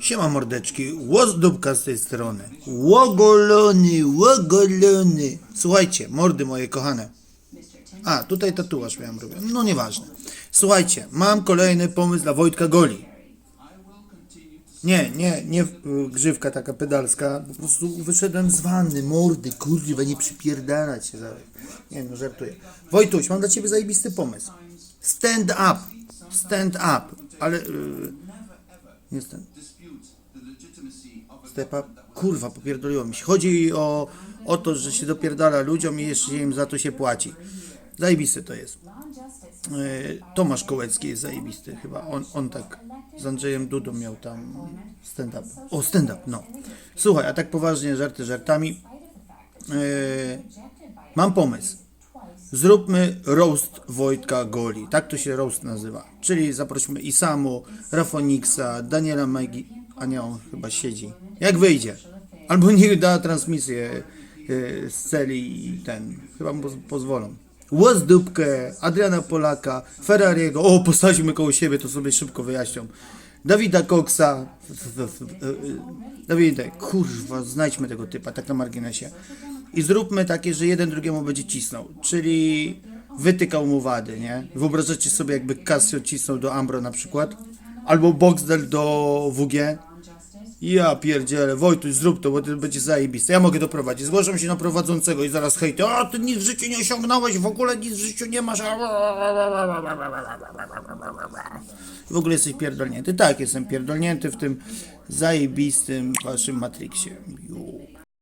Siema mordeczki, łozdóbka z tej strony. Łogolony, łogolony. Słuchajcie, mordy moje kochane. A, tutaj tatuaż miałem robić. No nieważne. Słuchajcie, mam kolejny pomysł dla Wojtka Goli. Nie, nie, nie grzywka taka pedalska. Po prostu wyszedłem z wanny, mordy, kurwa, nie przypierdalać się. Nie no, żartuję. Wojtuś, mam dla ciebie zajebisty pomysł. Stand up. Stand up. Ale... Yy, nie stand. Step up. Kurwa, popierdoliło mi się. Chodzi o, o to, że się dopierdala ludziom i jeszcze im za to się płaci. Zajebisty to jest. E, Tomasz Kołecki jest zajebisty chyba. On, on tak z Andrzejem Dudą miał tam stand-up. O, stand-up, no. Słuchaj, a tak poważnie, żarty żartami. E, mam pomysł. Zróbmy roast Wojtka Goli. Tak to się roast nazywa. Czyli zaprośmy Isamu, Rafoniksa, Daniela Magi. A nie, on chyba siedzi. Jak wyjdzie. Albo niech da transmisję e, z celi i ten. Chyba mu poz- pozwolą. Łozdóbkę, Adriana Polaka, Ferrariego. O, postawimy koło siebie, to sobie szybko wyjaśnią. Dawida Coxa. e, e, Dawidek, kurwa, znajdźmy tego typa, tak na marginesie. I zróbmy takie, że jeden drugiemu będzie cisnął. Czyli wytykał mu wady, nie? Wyobrażacie sobie, jakby Casio cisnął do Ambro na przykład? Albo Boxdel do WG? Ja pierdzielę, Wojtuś, zrób to, bo to będzie zajebiste. Ja mogę doprowadzić. Zgłaszam się na prowadzącego i zaraz hejty. O, ty nic w życiu nie osiągnąłeś, w ogóle nic w życiu nie masz. W ogóle jesteś pierdolnięty. Tak, jestem pierdolnięty w tym zajebistym waszym Matrixie. Ju.